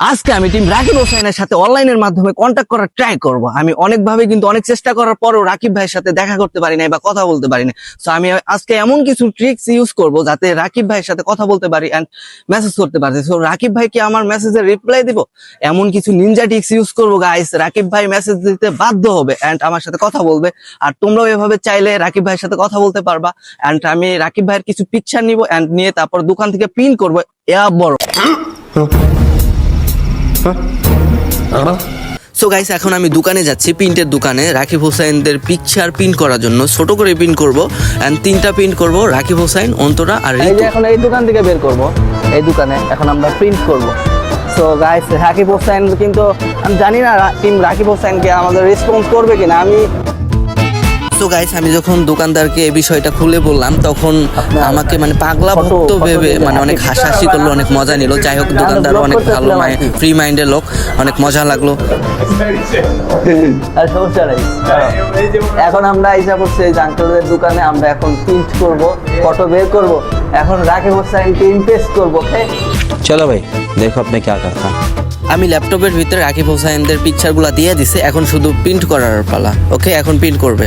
আজকে আমি টিম রাকিব হোসেনের সাথে অনলাইনের মাধ্যমে কন্ট্যাক্ট করার ট্রাই করব। আমি অনেকভাবে কিন্তু অনেক চেষ্টা করার পরও রাকিব ভাইয়ের সাথে দেখা করতে পারি নাই বা কথা বলতে পারি না তো আমি আজকে এমন কিছু ট্রিক্স ইউজ করব যাতে রাকিব ভাইয়ের সাথে কথা বলতে পারি এন্ড মেসেজ করতে পারি। তো রাকিব ভাই কি আমার মেসেজের রিপ্লাই দিব? এমন কিছু নিনজা ট্রিক্স ইউজ করব গাইস রাকিব ভাই মেসেজ দিতে বাধ্য হবে এন্ড আমার সাথে কথা বলবে। আর তোমরাও এভাবে চাইলে রাকিব ভাইয়ের সাথে কথা বলতে পারবা এন্ড আমি রাকিব ভাইয়ের কিছু পিকচার নিব এন্ড নিয়ে তারপর দোকান থেকে প্রিন্ট করব। এয়া বড়। সো গাইস এখন আমি দোকানে যাচ্ছি প্রিন্টের দোকানে। রাকিব হোসেনদের পিকচার প্রিন্ট করার জন্য। ছোট করে প্রিন্ট করব এন্ড তিনটা প্রিন্ট করব রাকিব হোসেন অন্তরা আর এই যে এখন এই দোকান থেকে বের করব এই দোকানে এখন আমরা প্রিন্ট করব। সো গাইস রাকিব হোসেন কিন্তু আমি জানি না টিম রাকিব হোসেনকে আমাদের রেসপন্স করবে কিনা। আমি তো গাইস আমি যখন দোকানদারকে এই বিষয়টা খুলে বললাম তখন আমাকে মানে পাগলা ভক্ত ভেবে মানে অনেক হাসাহাসি করল অনেক মজা নিল। যাই হোক দোকানদার অনেক ভালো ফ্রি মাইন্ডের লোক অনেক মজা লাগল। এখন আমরা ইসা করছি এই জাঙ্কলের দোকানে আমরা এখন প্রিন্ট করব ফটো বের করব। এখন রাকিব হোসেনকে ইমপ্রেস করব চলো ভাই দেখো আপনি কি করতে আমি ল্যাপটপের ভিতরে রাকিব হোসাইনদের পিকচারগুলো দিয়ে দিছি এখন শুধু প্রিন্ট করার পালা ওকে? এখন প্রিন্ট করবে।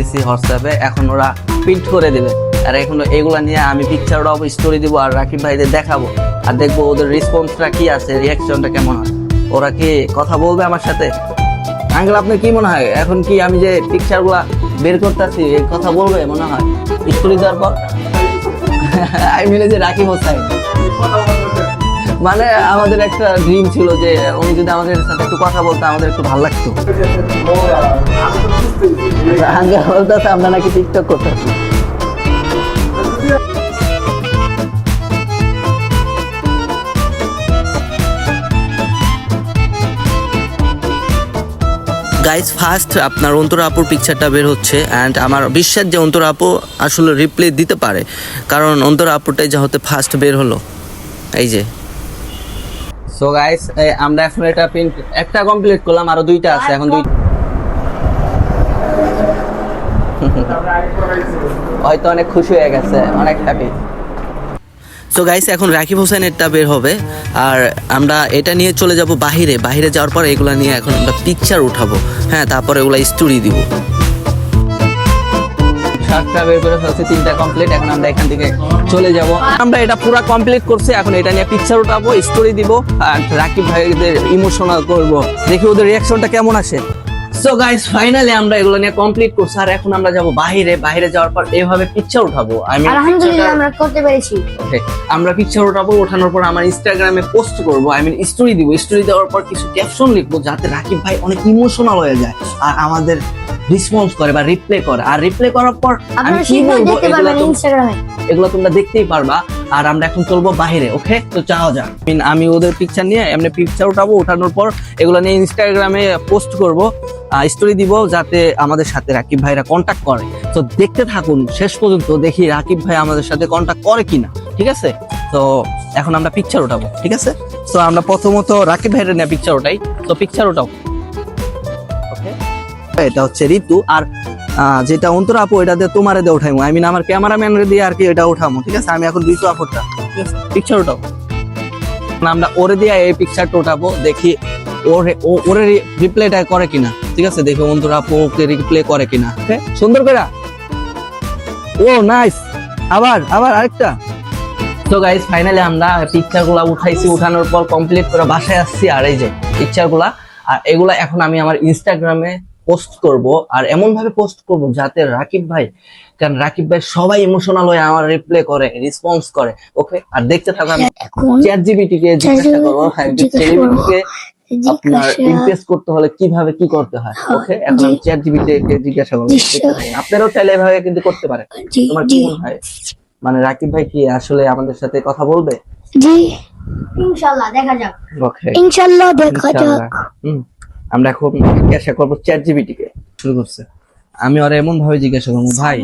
দিছি হোয়াটসঅ্যাপে, এখন ওরা প্রিন্ট করে দেবে। আর এখন এগুলা নিয়ে আমি পিকচারটাও স্টোরি দিব আর রাকিব ভাইদের দেখাবো। আর দেখব ওদের রেসপন্সটা কি আছে রিয়াকশনটা কেমন হয়। ওরা কি কথা বলবে আমার সাথে? আঙ্কেল, আপনার কি মনে হয়? এখন কি আমি যে পিকচারগুলা বের করতেছি, এই কথা বলবে মনে হয়? স্টোরি দেওয়ার পর? আই মিলে যে রাকিব হোসাইন মানে আমাদের একটা ড্রিম ছিল যে উনি যদি আমাদের সাথে একটু কথা বলতো, আমাদের একটু ভালো লাগতো। বলতেছে আমরা নাকি টিকটক করতেছি গাইজ ফার্স্ট আপনার অন্তরা আপুর পিকচারটা বের হচ্ছে অ্যান্ড আমার বিশ্বাস যে অন্তরা আপু আসলে রিপ্লে দিতে পারে। কারণ অন্তরা আপুরটাই যা হতে ফার্স্ট বের হলো। এই যে। সো গাইস আমরা এখন এটা প্রিন্ট একটা কমপ্লিট করলাম আরও দুইটা আছে এখন দুই হয়তো অনেক খুশি হয়ে গেছে অনেক হ্যাপি সো গাইস এখন রাকিব হোসেনেরটা বের হবে আর আমরা এটা নিয়ে চলে যাব বাহিরে। বাহিরে যাওয়ার পর এগুলা নিয়ে এখন আমরা পিকচার উঠাবো। হ্যাঁ তারপর এগুলা স্টোরি দিব। সাতটা বের করে ফেলছি তিনটা কমপ্লিট এখন আমরা এখান থেকে চলে যাব। আমরা এটা পুরো কমপ্লিট করছি এখন এটা নিয়ে পিকচার উঠাবো স্টোরি দিব আর রাকিব ভাইদের ইমোশনাল করব। দেখি ওদের রিয়াকশনটা কেমন আসে। সো গাইস ফাইনালি আমরা এগুলো নিয়ে কমপ্লিট করছি। আর এখন আমরা যাব বাইরে বাইরে যাওয়ার পর এভাবে পিকচার উঠাবো। আমি আলহামদুলিল্লাহ আমরা করতে পেরেছি। ওকে আমরা পিকচার উঠাবো ওঠানোর পর আমার ইনস্টাগ্রামে পোস্ট করব। আই মিন স্টোরি দিব। স্টোরি দেওয়ার পর কিছু ক্যাপশন লিখব যাতে রাকিব ভাই অনেক ইমোশনাল হয়ে যায়। আর আমাদের রেসপন্স করে বা রিপ্লে করে। আর রিপ্লে করার পর আমি কি বলব এগুলো ইনস্টাগ্রামে এগুলো তোমরা দেখতেই পারবা। আর আমরা এখন চলবো বাইরে ওকে তো চাও যা আমি ওদের পিকচার নিয়ে এমনি পিকচার উঠাবো উঠানোর পর এগুলো নিয়ে ইনস্টাগ্রামে পোস্ট করব স্টোরি দিব যাতে আমাদের সাথে রাকিব ভাইরা কন্ট্যাক্ট করে। তো দেখতে থাকুন শেষ পর্যন্ত দেখি রাকিব ভাই আমাদের সাথে কন্ট্যাক্ট করে কিনা ঠিক আছে? তো এখন আমরা পিকচার উঠাবো ঠিক আছে? তো আমরা প্রথমত রাকিব ভাইয়ের নিয়ে পিকচার উঠাই। তো পিকচার উঠাও। এটা হচ্ছে ঋতু আর যেটা অন্তর আপু, এটা দিয়ে তোমারে দিয়ে উঠাইমু। আই মিন আমার ক্যামেরাম্যান দিয়ে আর কি এটা উঠামু, ঠিক আছে? আমি এখন ঋতু আছে? পিকচার উঠাও। আমরা ওরে দিয়ে এই পিকচারটা উঠাবো, দেখি ওরে ওরে রিপ্লেটা করে কিনা, ঠিক আছে? দেখি অন্তর আপু ওকে রিপ্লে করে কিনা। ওকে সুন্দর করে। ও নাইস আবার আবার আরেকটা। তো গাইস ফাইনালি আমরা পিকচারগুলা উঠাইছি, উঠানোর পর কমপ্লিট করে বাসায় আসছি আর এই যে পিকচারগুলা আর এগুলা এখন আমি আমার ইনস্টাগ্রামে পোস্ট করব আর এমন ভাবে পোস্ট করব যাতে রাকিব ভাই কারণ রাকিব ভাই সবাই ইমোশনাল হয়ে আমার রিপ্লে করে রেসপন্স করে ওকে আর দেখতে থাকো আমি চ্যাট জিবিটি কে জিজ্ঞাসা করব হ্যাঁ কে আপনার ইমপ্রেস করতে হলে কীভাবে কি করতে হয় ওকে এখন আমি চ্যাট জিবিটি কে জিজ্ঞাসা করব। আপনারাও চাইলে এভাবে কিন্তু করতে পারেন। জি তোমার কি মনে হয় মানে রাকিব ভাই কি আসলে আমাদের সাথে কথা বলবে? জি। ইনশাআল্লাহ দেখা যাক। ওকে ইনশাআল্লাহ দেখা যাক। হুম। আমরা এখন জিজ্ঞাসা করব চ্যাট জিবিটি কে শুরু করছে। আমি ওরা এমন ভাবে জিজ্ঞাসা করব, ভাই,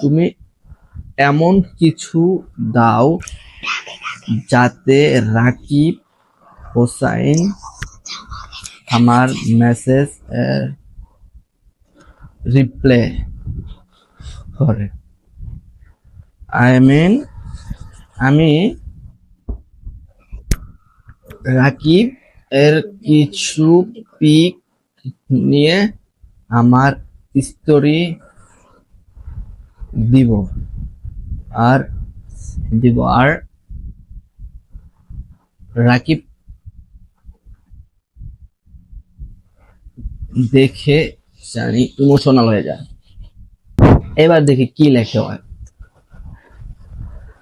তুমি এমন কিছু দাও যাতে রাকিব হোসাইন আমার মেসেজ রিপ্লে করে। আই মিন আমি রাকিব এর কিছু পিক নিয়ে আমার স্টোরি দিব। আর দিব। আর রাকিব দেখে জানি ইমোশনাল হয়ে যায়। এবার দেখি কি লেখে হয়।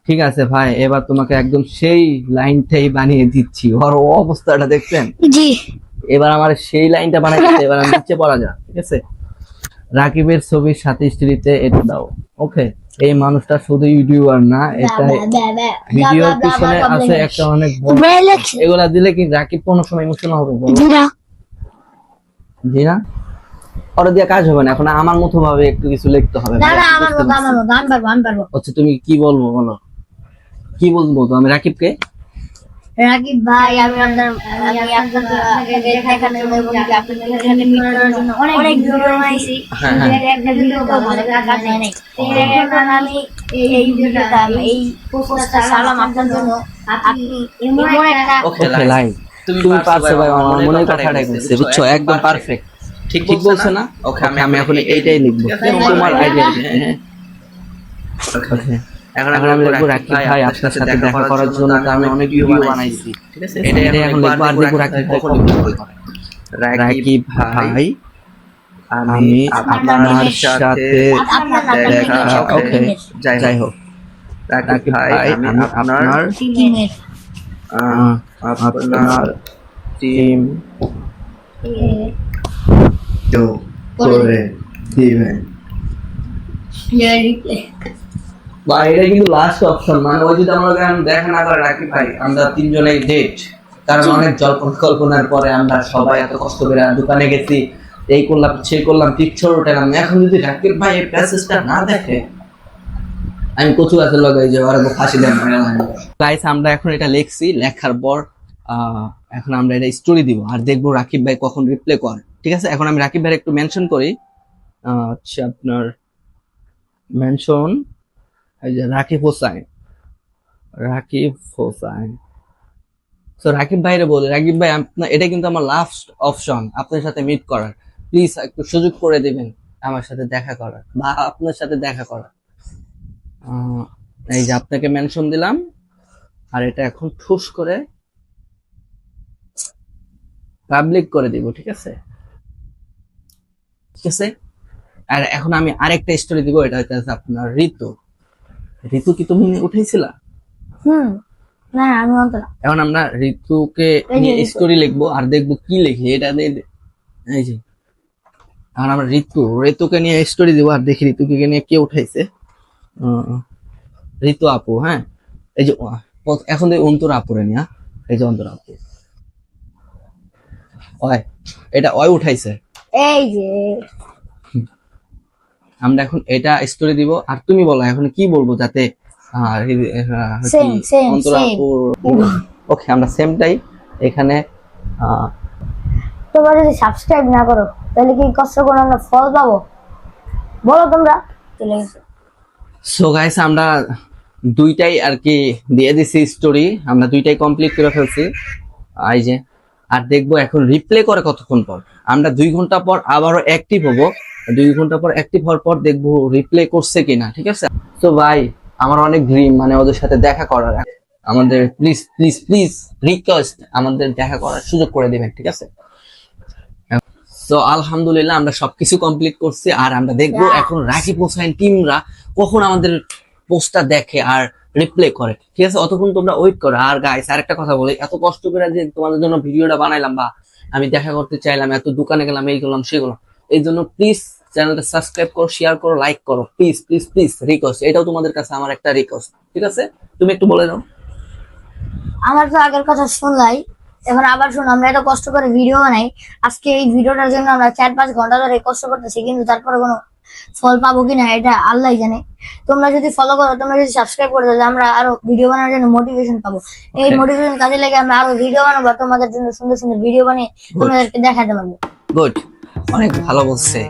ঠিক আছে ভাই এবার তোমাকে একদম সেই লাইনটাই বানিয়ে দিচ্ছি। ওর অবস্থাটা দেখছেন? জি। এবার আমার সেই লাইনটা বানাই দিতে এবার আমি নিচে পড়া যা ঠিক আছে? রাকিবের ছবির সাথে স্ত্রীতে এটা দাও ওকে? এই মানুষটা শুধু ইউটিউবার না এটা ভিডিওর পিছনে আছে একটা অনেক এগুলা দিলে কি রাকিব কোনো সময় ইমোশনাল হবে? জি না। ওরা দিয়ে কাজ হবে না এখন আমার মতো ভাবে একটু কিছু লিখতে হবে। না না আমার মতো আমার মতো আমি পারব আমি পারব। আচ্ছা তুমি কি বলব বলো? কি বলব তো আমি রাকিবকে? রাকিব ভাই আমি আপনার আমি আপনাকে দেখানোর জন্য এবং আপনাকে এখানে মিট করার জন্য অনেক ভিডিও বানাইছি। হ্যাঁ, হ্যাঁ। কিন্তু একটা ভিডিও ভালো কাজ নাই এখন আমি এই ভিডিওটা এই পোস্টটা সালাম আপনার জন্য। আপনি এমন একটা ওকে লাইন তুমি পারছ ভাই আমার মনে কথাটাই বলছে বুঝছ? একদম পারফেক্ট ঠিক ঠিক বলছো না? ওকে আমি এখন এইটাই লিখব। তোমার আইডিয়া ওকে এখন আমি লিখব রাকিব ভাই আপনার সাথে দেখা করার জন্য তো আমি অনেক ভিডিও বানাইছি। ঠিক আছে? এটাই এখন লিখব আর দেখব রাকিব ভাই কত রাকিব ভাই আমি আপনার সাথে দেখা ওকে যাই হোক। রাকিব ভাই আমি আপনার টিমের। আপনার টিম করে দিবেন। বা এটা কিন্তু লাস্ট অপশন মানে ওই যদি আমরা দেখা না করে রাখি ভাই আমরা তিনজনেই ডেট কারণ অনেক কল্পনার পরে আমরা সবাই এত কষ্ট করে দোকানে গেছি এই করলাম সে করলাম পিকচার উঠালাম। এখন যদি রাকিব ভাই এই প্যাসেজটা না দেখে আমি কচু গাছের লগাই যে তো ফাঁসি দেন গাইস আমরা। এখন এটা লিখছি লেখার পর আহ, এখন আমরা এটা স্টোরি দিব আর দেখব রাকিব ভাই কখন রিপ্লে কর। ঠিক আছে? এখন আমি রাকিব ভাই একটু মেনশন করি। আহ, হচ্ছে আপনার মেনশন রাকিব হোসাইন। রাকিব হোসাইন। তো রাকিব ভাইরে বলি, রাকিব ভাই আপনার এটা কিন্তু আমার লাস্ট অপশন আপনার সাথে মিট করার। প্লিজ একটু সুযোগ করে দিবেন আমার সাথে দেখা করার, বা আপনার সাথে দেখা করার। এই যে আপনাকে মেনশন দিলাম, আর এটা এখন ঠুস করে পাবলিক করে দিব, ঠিক আছে? ঠিক আছে? আর এখন আমি আরেকটা স্টোরি দিব, এটা হচ্ছে আপনার ঋতু। ঋতু কি তুমি উঠেছিলা হুম। না আমি অন্তর এখন আমরা ঋতুকে নিয়ে। স্টোরি লিখব আর দেখব কি লিখি এটা দে- এই যে। এখন আমরা ঋতু ঋতুকে নিয়ে স্টোরি দিব আর দেখি ঋতুকে নিয়ে কে উঠাইছে। ঋতু আপু হ্যাঁ? এই যে এখন দেখি অন্তর আপুরে নিয়ে? এই যে অন্তর আপু। অয় এটা অয় উঠাইছে। এই যে। আমরা এখন এটা স্টোরি দিব। আর তুমি বলো এখন কি বলব যাতে ওকে আমরা সেমটাই এখানে তোমরা যদি সাবস্ক্রাইব না করো তাহলে কি কষ্ট করে আমরা ফল পাবো? বলো তোমরা। চলে গেছে। সো গাইস আমরা দুইটাই আর কি দিয়ে দিছি স্টোরি আমরা দুইটাই কমপ্লিট করে ফেলছি। এই যে আর দেখব এখন রিপ্লে করে কতক্ষণ পর। আমরা দুই ঘণ্টা পর আবারও অ্যাক্টিভ হব। দুই ঘণ্টা পর অ্যাক্টিভ হওয়ার পর দেখব রিপ্লে করছে কিনা ঠিক আছে? তো ভাই আমার অনেক ড্রিম মানে ওদের সাথে দেখা করার। আমাদের প্লিজ প্লিজ প্লিজ রিকোয়েস্ট আমাদের দেখা করার সুযোগ করে দিবেন ঠিক আছে? তো আলহামদুলিল্লাহ আমরা সবকিছু কমপ্লিট করছি আর আমরা দেখব এখন রাকিব হোসেন টিমরা কখন আমাদের পোস্টটা দেখে আর রিপ্লে করে ঠিক আছে? অতক্ষণ তোমরা ওয়েট করো। আর গাইস আরেকটা কথা বলি এত কষ্ট করে যে তোমাদের জন্য ভিডিওটা বানাইলাম বা আমি দেখা করতে চাইলাম এত দোকানে গেলাম এই করলাম সেগুলো। এই জন্য প্লিজ চ্যানেলটা সাবস্ক্রাইব করো শেয়ার করো লাইক করো। প্লিজ প্লিজ প্লিজ রিকোয়েস্ট এটাও তোমাদের কাছে আমার একটা রিকোয়েস্ট ঠিক আছে? তুমি একটু বলে দাও আমার তো আগের কথা শুনলাই। এখন আবার শুন আমরা এত কষ্ট করে ভিডিও বানাই। আজকে এই ভিডিওটার জন্য আমরা চার পাঁচ ঘণ্টা ধরে কষ্ট করতেছি কিন্তু তারপরে কোনো ফল পাবো কিনা এটা আল্লাহ জানে। তোমরা যদি ফলো করো তোমরা যদি সাবস্ক্রাইব করো তাহলে আমরা আরও ভিডিও বানানোর জন্য মোটিভেশন পাবো। এই মোটিভেশন কাজে লাগে আমরা আরও ভিডিও বানাবো তোমাদের জন্য সুন্দর সুন্দর ভিডিও বানিয়ে তোমাদেরকে দেখাতে পারব। গুড অনেক ভালো বলছে।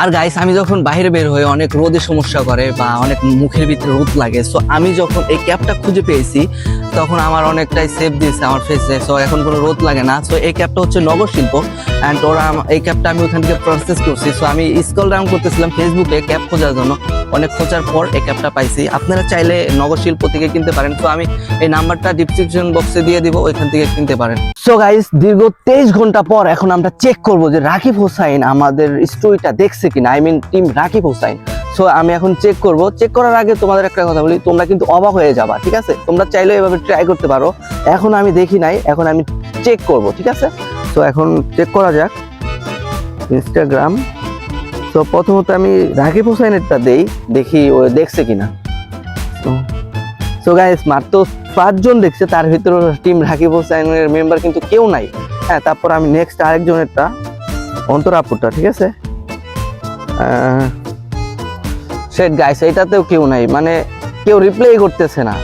আর গাইস আমি যখন বাইরে বের হয়ে অনেক রোদে সমস্যা করে বা অনেক মুখের ভিতরে রোদ লাগে। সো আমি যখন এই ক্যাপটা খুঁজে পেয়েছি, তখন আমার অনেকটাই সেফ দিয়েছে আমার ফেসে সো এখন কোনো রোদ লাগে না। সো এই ক্যাপটা হচ্ছে নগর শিল্প অ্যান্ড ওরা এই ক্যাপটা আমি ওখান থেকে প্রসেস করছি। সো আমি স্কল ডাউন করতেছিলাম ফেসবুকে ক্যাপ খোঁজার জন্য। অনেক খোঁজার পর এই ক্যাপটা পাইছি। আপনারা চাইলে নগর শিল্প থেকে কিনতে পারেন। তো আমি এই নাম্বারটা ডিসক্রিপশন বক্সে দিয়ে দিব, ওইখান থেকে কিনতে পারেন। সো গাইস দীর্ঘ তেইশ ঘণ্টা পর এখন আমরা চেক করব যে রাকিব হোসাইন আমাদের স্টোরিটা দেখছে কিনা। I mean team Rakib Hossain. So আমি এখন চেক করব। চেক করার আগে তোমাদের একটা কথা বলি, তোমরা কিন্তু অবাক হয়ে যাবা, ঠিক আছে? তোমরা চাইলেও এভাবে ট্রাই করতে পারো। এখন আমি দেখি নাই, এখন আমি চেক করব, ঠিক আছে? তো এখন চেক করা যাক। ইনস্টাগ্রাম তো প্রথমত আমি রাকিব হোসাইনেরটা দেই, দেখি ও দেখছে কিনা। সো গাইস মাত্র পাঁচজন দেখছে, তার ভিতরে টিম রাকিব হোসাইনের মেম্বার কিন্তু কেউ নাই। হ্যাঁ তারপর আমি নেক্সট আরেকজনেরটা অন্তরাপুরটা ঠিক আছে? সেট গাইস এটাতেও কেউ নাই মানে কেউ রিপ্লাই করতেছে না।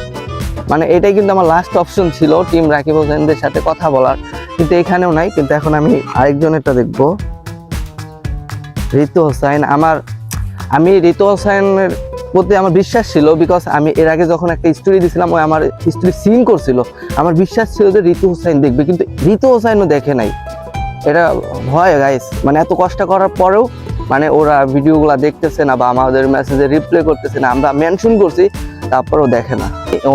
মানে এটাই কিন্তু আমার লাস্ট অপশন ছিল টিম রাকিব হোসেনদের সাথে কথা বলার, কিন্তু এখানেও নাই, কিন্তু এখন আমি আরেকজনেরটা দেখব। ঋতু হোসাইন আমার, আমি ঋতু হোসাইনের প্রতি আমার বিশ্বাস ছিল বিকজ আমি এর আগে যখন একটা স্টোরি দিছিলাম, ওই আমার স্টোরি সিন করছিল, আমার বিশ্বাস ছিল যে ঋতু হোসাইন দেখবে, কিন্তু ঋতু হোসাইনও দেখে নাই। এটা হয় গাইস মানে এত কষ্ট করার পরেও মানে ওরা ভিডিওগুলো দেখতেছে না বা আমাদের মেসেজে রিপ্লাই করতেছে না, আমরা মেনশন করছি, তারপরেও দেখে না।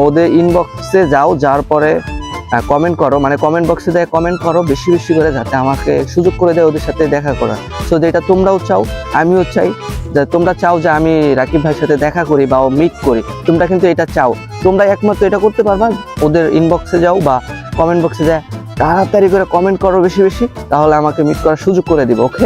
ওদের ইনবক্সে যাও যার পরে কমেন্ট করো। মানে কমেন্ট বক্সে দেয় কমেন্ট করো, বেশি বেশি করে যাতে আমাকে সুযোগ করে দেয় ওদের সাথে দেখা করার। সো যেটা তোমরাও চাও, আমিও চাই। যে তোমরা চাও যে আমি রাকিব ভাইয়ের সাথে দেখা করি বা মিট করি, তোমরা কিন্তু এটা চাও। তোমরা একমাত্র এটা করতে পারবা, ওদের ইনবক্সে যাও বা কমেন্ট বক্সে যায়। তাড়াতাড়ি করে কমেন্ট করো বেশি বেশি, তাহলে আমাকে মিট করার সুযোগ করে দিবে ওকে